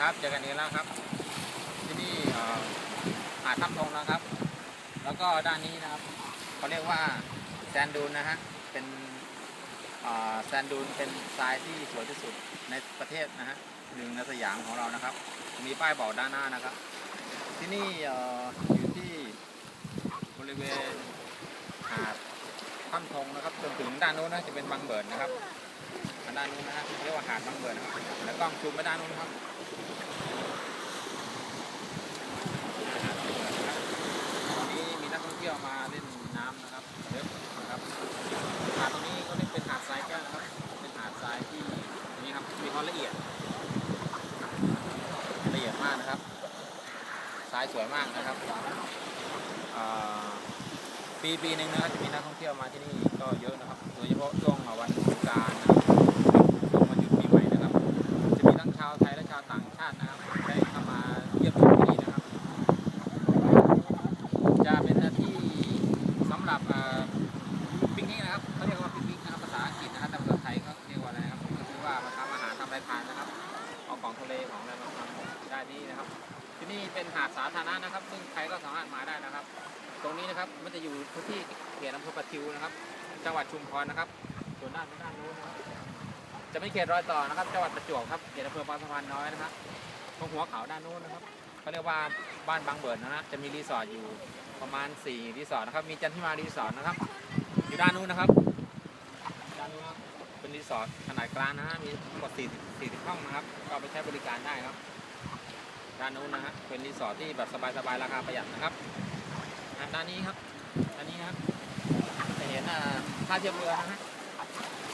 ครับเจอกันอีกแล้วครับ ที่นี่หาดถ้ำทงนะครับ แล้วก็ด้านนี้นะครับเขาเรียกว่าแซนดูนนะฮะเป็นแซนดูนเป็นทรายที่สวยที่สุดในประเทศนะฮะหนึ่งในสยามของเรานะครับ มีป้ายบอกด้านหน้านะครับ ที่นี่อออยู่ที่บริเวณหาดถ้ำทงนะครับจนถึงด้านโน้นนะจะเป็นบางเบิร์นนะครับ อันด้านนู้นนะฮะเรียกว่าหาดบางเบิร์นะครับแล้วกล้องซูมไปด้านนู้นครับตอนนี้มีนักท่องเที่ยวมาเล่นน้ำนะครับเยอะนะครับหาดตรงนี้ก็เรียกเป็นหาดทรายแก้วนะครับ เป็นหาดทรายที่นี่ครับมีความละเอียดละเอียดมากนะครับทรายสวยมากนะครับปีปีหนึ่งนะครับจะมีนักท่องเที่ยวมาที่นี่ก็เยอะนะครับโดยเฉพาะช่วงวันสงกรารนะครับช่วงวันหยุดปีใหม่นะครับ จะมีทั้งชาวไทยและชาวต่างชาตินะครับได้เข้ามาเยี่ยมชมที่นี่นะครับ จะเป็นที่สำหรับเอ่อ ปิกนิกนะครับเขาเรียกว่าปิกนิกนะครับภาษาอังกฤษนะครับแต่ภาษาไทยก็เรียกว่าอะไรครับก็คือว่ามาทำอาหารทำอะไรทานนะครับเอาของทะเลของอะไรมาทำได้ที่นะครับ ที่นี่เป็นหาดสาธารณะนะครับ ซึ่งใครก็สามารถมาได้นะครับ ตรงนี้นะครับมันจะอยู่พื้นที่เขตอำเภอปะทิวนะครับ จังหวัดชุมพรนะครับ ส่วนด้านด้านนู้นนะครับจะไม่เขตรอยต่อนะครับ จังหวัดประจวบครับเขตอำเภอบางสะพานน้อยนะครับตรงหัวเขาด้านนู้นนะครับ เขาเรียกว่าบ้านบางเบิร์นนะฮะจะมีรีสอร์ทอยู่ประมาณ4รีสอร์ทนะครับ มีจันทิมารีสอร์ทนะครับ อยู่ด้านนู้นนะครับด้านนู้นครับเป็นรีสอร์ทขนาดกลางนะฮะมีกว่า40 40ห้องนะครับ ก็เอาไปใช้บริการได้ครับด้านนู้นนะฮะเป็นรีสอร์ทที่แบบสบายๆราคาประหยัดนะครับด้านนี้ครับด้านนี้นะครับจะเห็นท่าเทียบเรือนะฮะ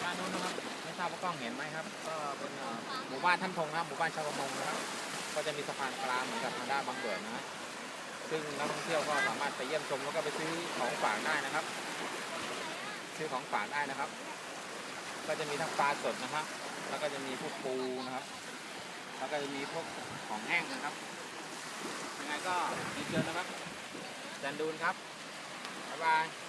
ด้านนู้นนะครับ ไม่ทราบว่ากล้องเห็นไหมครับ ก็เป็นหมู่บ้านท่านทงนะครับหมู่บ้านชาวประมงนะครับ ก็จะมีสะพานปลาเหมือนกับทางด้านบางเบิดนะฮะซึ่งนักท่องเที่ยวก็สามารถไปเยี่ยมชมแล้วก็ไปซื้อของฝากได้นะครับ ซื้อของฝากได้นะครับ ก็จะมีทั้งปลาสดนะครับ แล้วก็จะมีพวกปูนะครับ แล้วก็จะมีพวกของแห้งนะครับ ยังไงก็เรีเชิญนะครับแซนดูนครับบ๊ายบาย